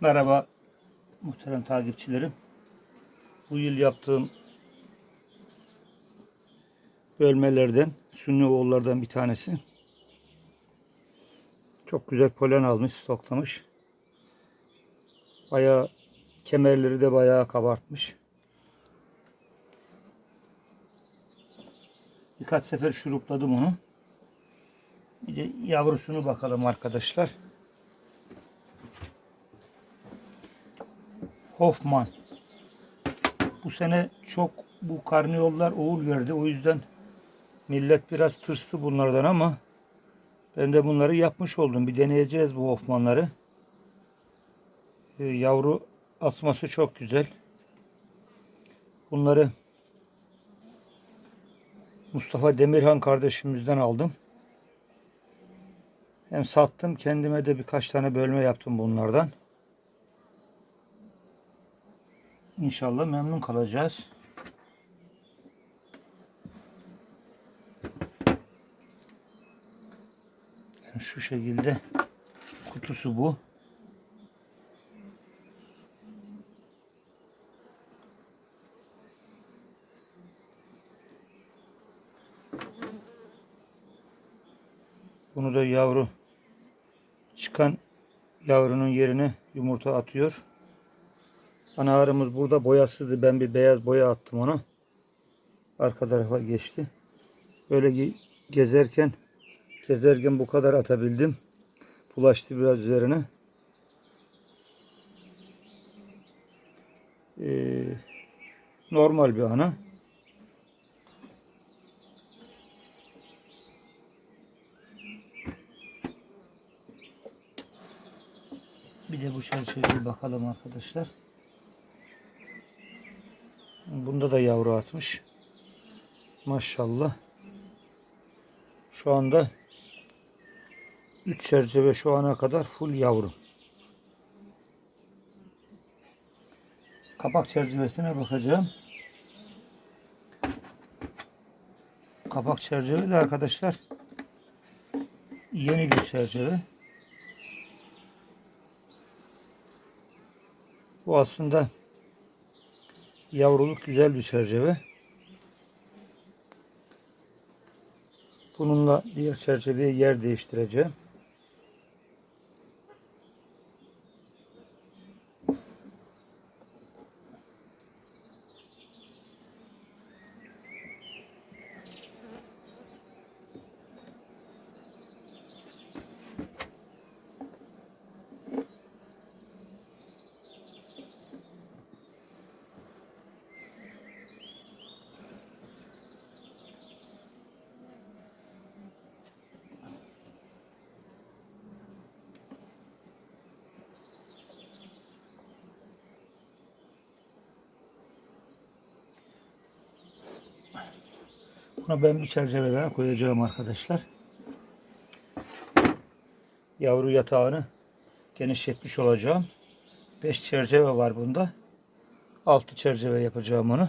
Merhaba muhterem takipçilerim. Bu yıl yaptığım bölmelerden, sünni oğullardan bir tanesi. Çok güzel polen almış, stoklamış. Bayağı kemerleri de bayağı kabartmış. Birkaç sefer şurupladım onu. Bir de yavrusunu bakalım arkadaşlar. Hoffman. Bu sene çok bu karniyollar oğul verdi. O yüzden millet biraz tırstı bunlardan ama ben de bunları yapmış oldum. Bir deneyeceğiz bu Hoffmanları. Ee, yavru atması çok güzel. Bunları Mustafa Demirhan kardeşimizden aldım. Hem sattım kendime de birkaç tane bölme yaptım bunlardan. İnşallah memnun kalacağız. Yani şu şekilde kutusu bu. Bunu da yavru çıkan yavrunun yerine yumurta atıyor. Ana arımız burada boyasızdı. Ben bir beyaz boya attım ona. Arka tarafa geçti. Böyle ge- gezerken gezerken bu kadar atabildim. Bulaştı biraz üzerine. Ee, normal bir ana. Bir de bu çerçeveye bakalım arkadaşlar. Bunda da yavru atmış. Maşallah. Şu anda 3 çerçeve şu ana kadar full yavru. Kapak çerçevesine bakacağım. Kapak çerçeve de arkadaşlar yeni bir çerçeve. Bu aslında yavruluk güzel bir çerçeve. Bununla diğer çerçeveye yer değiştireceğim. Buna ben bir çerçeve daha koyacağım arkadaşlar. Yavru yatağını genişletmiş olacağım. 5 çerçeve var bunda. 6 çerçeve yapacağım onu.